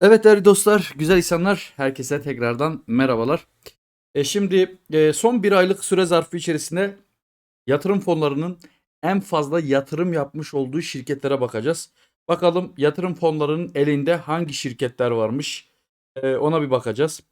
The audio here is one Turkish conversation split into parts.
Evet değerli dostlar, güzel insanlar, herkese tekrardan merhabalar. E şimdi e, son bir aylık süre zarfı içerisinde yatırım fonlarının en fazla yatırım yapmış olduğu şirketlere bakacağız. Bakalım yatırım fonlarının elinde hangi şirketler varmış, E, ona bir bakacağız.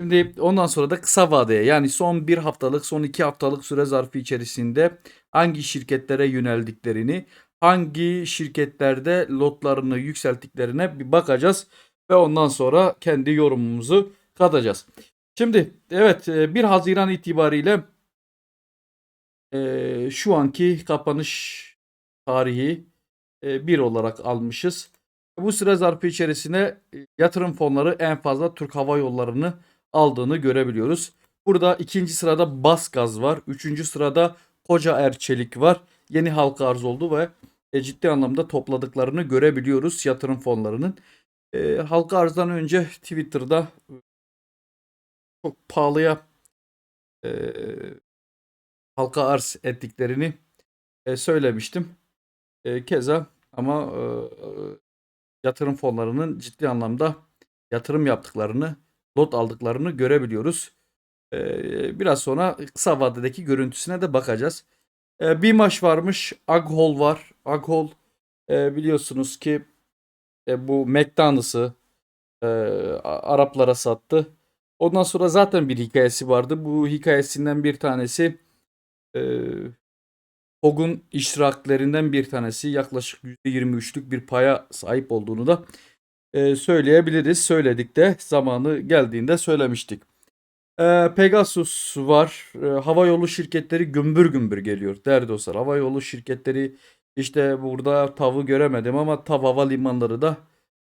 Şimdi ondan sonra da kısa vadeye yani son bir haftalık, son iki haftalık süre zarfı içerisinde hangi şirketlere yöneldiklerini, hangi şirketlerde lotlarını yükselttiklerine bir bakacağız ve ondan sonra kendi yorumumuzu katacağız. Şimdi evet e, 1 Haziran itibariyle e, şu anki kapanış tarihi e, 1 olarak almışız. Bu süre zarfı içerisinde e, yatırım fonları en fazla Türk Hava Yolları'nı aldığını görebiliyoruz. Burada ikinci sırada Basgaz var. Üçüncü sırada Koca Erçelik var. Yeni halka arz oldu ve e, ciddi anlamda topladıklarını görebiliyoruz yatırım fonlarının. E, halka arzdan önce Twitter'da e, çok pahalıya e, halka arz ettiklerini e, söylemiştim. E, keza ama e, e, yatırım fonlarının ciddi anlamda yatırım yaptıklarını, lot aldıklarını görebiliyoruz. E, biraz sonra kısa vadedeki görüntüsüne de bakacağız. E, BİMAŞ varmış, Aghol var. Aghol e, biliyorsunuz ki e, bu McDonald's'ı e, Araplara sattı. Ondan sonra zaten bir hikayesi vardı. Bu hikayesinden bir tanesi e, TOG'un iştiraklerinden bir tanesi yaklaşık %23'lük bir paya sahip olduğunu da e, söyleyebiliriz. Söyledik de zamanı geldiğinde söylemiştik. E, Pegasus var. E, hava yolu şirketleri gümbür gümbür geliyor değerli dostlar. Hava yolu şirketleri işte burada TAV'ı göremedim ama TAV havalimanları da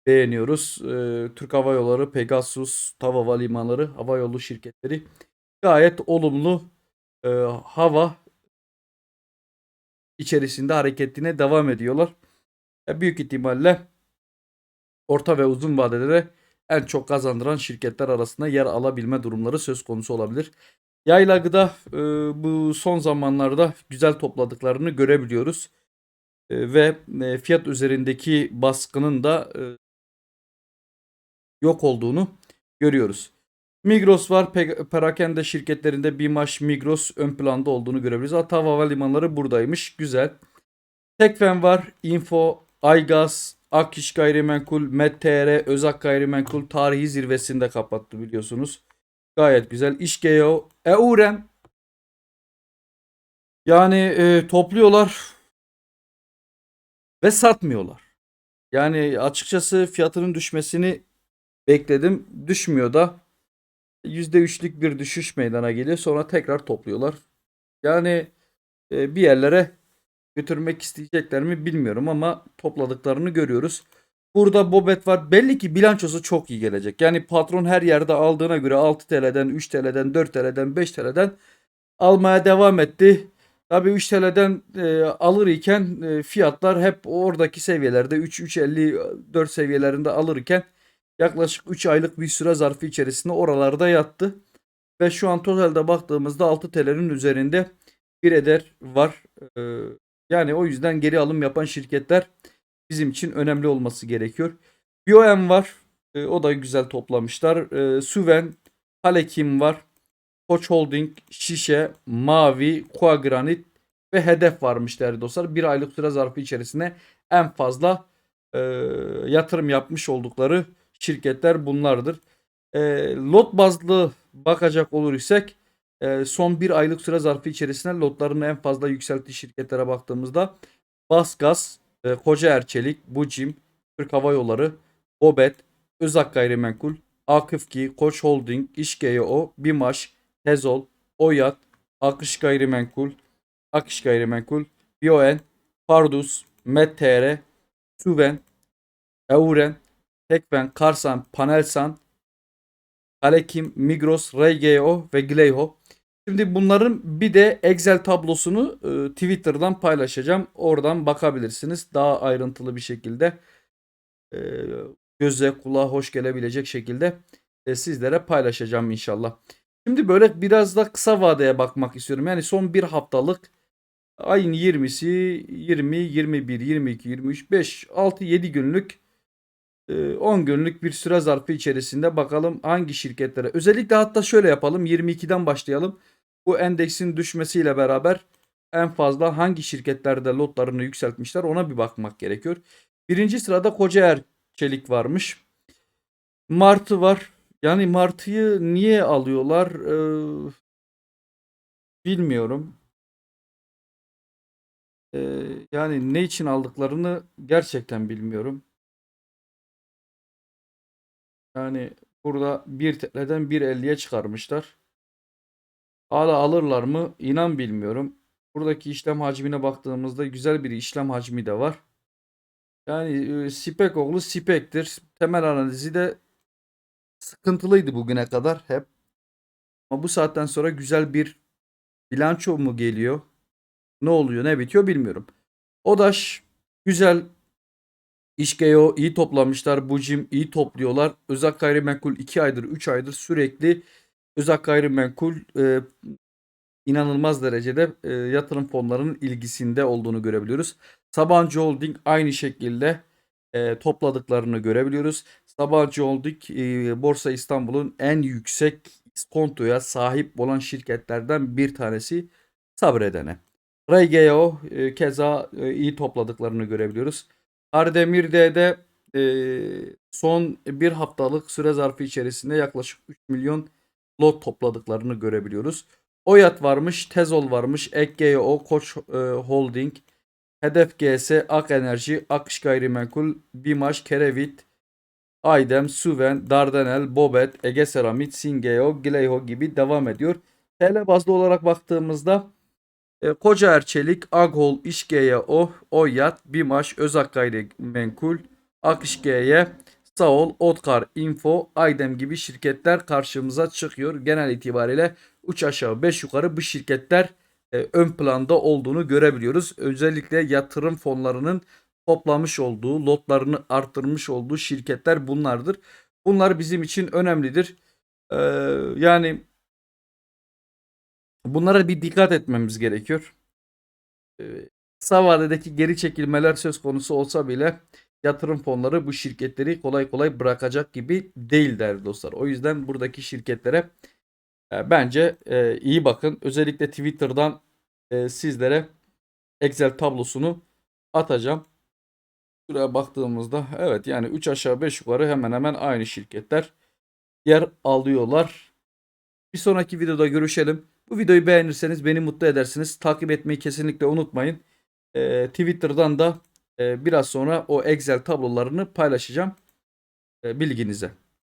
beğeniyoruz. E, Türk Hava Yolları, Pegasus, TAV havalimanları, hava şirketleri gayet olumlu e, hava içerisinde hareketine devam ediyorlar. E, büyük ihtimalle orta ve uzun vadelere en çok kazandıran şirketler arasında yer alabilme durumları söz konusu olabilir. Yayla gıda e, bu son zamanlarda güzel topladıklarını görebiliyoruz. Ve fiyat üzerindeki baskının da yok olduğunu görüyoruz. Migros var. Pe- Perakende şirketlerinde BİMAŞ, Migros ön planda olduğunu görebiliriz. Atav Havalimanları buradaymış. Güzel. Tekfen var. Info, Aygaz, Akiş Gayrimenkul, Met.tr, Özak Gayrimenkul tarihi zirvesinde kapattı biliyorsunuz. Gayet güzel. İşgeo, Eurem. Yani e, topluyorlar ve satmıyorlar. Yani açıkçası fiyatının düşmesini bekledim. Düşmüyor da. %3'lük bir düşüş meydana geliyor. Sonra tekrar topluyorlar. Yani e, bir yerlere götürmek isteyecekler mi bilmiyorum ama topladıklarını görüyoruz. Burada Bobet var. Belli ki bilançosu çok iyi gelecek. Yani patron her yerde aldığına göre 6 TL'den, 3 TL'den, 4 TL'den, 5 TL'den almaya devam etti. Tabii 3 TL'den e, alır iken e, fiyatlar hep oradaki seviyelerde 3 3.50 4 seviyelerinde alırken yaklaşık 3 aylık bir süre zarfı içerisinde oralarda yattı. Ve şu an totalde baktığımızda 6 TL'nin üzerinde bir eder var. Ee, yani o yüzden geri alım yapan şirketler bizim için önemli olması gerekiyor. BioM var. Ee, o da güzel toplamışlar. Ee, Suven, Halekim var. Koç Holding, Şişe, Mavi, Kuagranit ve Hedef varmış değerli dostlar. Bir aylık süre zarfı içerisinde en fazla e, yatırım yapmış oldukları şirketler bunlardır. E, lot bazlı bakacak olur isek e, son bir aylık süre zarfı içerisinde lotlarını en fazla yükselttiği şirketlere baktığımızda Basgaz, e, Koca Erçelik, Bucim, Türk Hava Yolları, Bobet, Özak Gayrimenkul, Akıfki, Koç Holding, İşgeo, Bimaş, Tezol, Oyat, Akış Gayrimenkul, Akış Gayrimenkul, Bioen, Pardus, Met.tr, Suven, Euren, Tekfen, Karsan, Panelsan, Alekim, Migros, RGO ve Gleiho. Şimdi bunların bir de Excel tablosunu e, Twitter'dan paylaşacağım. Oradan bakabilirsiniz. Daha ayrıntılı bir şekilde e, göze kulağa hoş gelebilecek şekilde e, sizlere paylaşacağım inşallah. Şimdi böyle biraz da kısa vadeye bakmak istiyorum. Yani son bir haftalık ayın 20'si 20, 21, 22, 23, 5, 6, 7 günlük e, 10 günlük bir süre zarfı içerisinde bakalım hangi şirketlere özellikle hatta şöyle yapalım 22'den başlayalım. Bu endeksin düşmesiyle beraber en fazla hangi şirketlerde lotlarını yükseltmişler ona bir bakmak gerekiyor. Birinci sırada Kocaer Çelik varmış. Martı var. Yani Martı'yı niye alıyorlar? Ee, bilmiyorum. Ee, yani ne için aldıklarını gerçekten bilmiyorum. Yani burada 1 TL'den 1.50'ye çıkarmışlar. Hala alırlar mı? İnan bilmiyorum. Buradaki işlem hacmine baktığımızda güzel bir işlem hacmi de var. Yani e, Spek oğlu Spek'tir. Temel analizi de sıkıntılıydı bugüne kadar hep. Ama bu saatten sonra güzel bir bilanço mu geliyor? Ne oluyor, ne bitiyor bilmiyorum. Odaş güzel İşgeo iyi toplamışlar. Bucim iyi topluyorlar. Özak gayrimenkul 2 aydır 3 aydır sürekli Özak gayrimenkul e, inanılmaz derecede e, yatırım fonlarının ilgisinde olduğunu görebiliyoruz. Sabancı Holding aynı şekilde e, topladıklarını görebiliyoruz. Sabancı Holding e, Borsa İstanbul'un en yüksek iskontoya sahip olan şirketlerden bir tanesi sabredene. RGO e, keza e, iyi topladıklarını görebiliyoruz. Ardemir'de de e, son bir haftalık süre zarfı içerisinde yaklaşık 3 milyon lot topladıklarını görebiliyoruz. Oyat varmış, Tezol varmış, EKGO, Koç e, Holding, Hedef GS, Ak Enerji, Akış Gayrimenkul, Bimaş, Kerevit, Aydem, Suven, Dardanel, Bobet, Ege Seramit, Singeo, Gileyho gibi devam ediyor. TL bazlı olarak baktığımızda e, Koca Erçelik, Aghol, İşgeye, Oyat, Bimaş, Özak Gayrimenkul, Akışge'ye, Saol, Otkar, Info, Aydem gibi şirketler karşımıza çıkıyor. Genel itibariyle 3 aşağı 5 yukarı bu şirketler e, ön planda olduğunu görebiliyoruz. Özellikle yatırım fonlarının toplamış olduğu, lotlarını arttırmış olduğu şirketler bunlardır. Bunlar bizim için önemlidir. Ee, yani bunlara bir dikkat etmemiz gerekiyor. Ee, kısa vadedeki geri çekilmeler söz konusu olsa bile yatırım fonları bu şirketleri kolay kolay bırakacak gibi değil değerli dostlar. O yüzden buradaki şirketlere bence e, iyi bakın. Özellikle Twitter'dan e, sizlere Excel tablosunu atacağım. Şuraya baktığımızda evet yani 3 aşağı 5 yukarı hemen hemen aynı şirketler yer alıyorlar. Bir sonraki videoda görüşelim. Bu videoyu beğenirseniz beni mutlu edersiniz. Takip etmeyi kesinlikle unutmayın. Ee, Twitter'dan da e, biraz sonra o Excel tablolarını paylaşacağım. E, bilginize.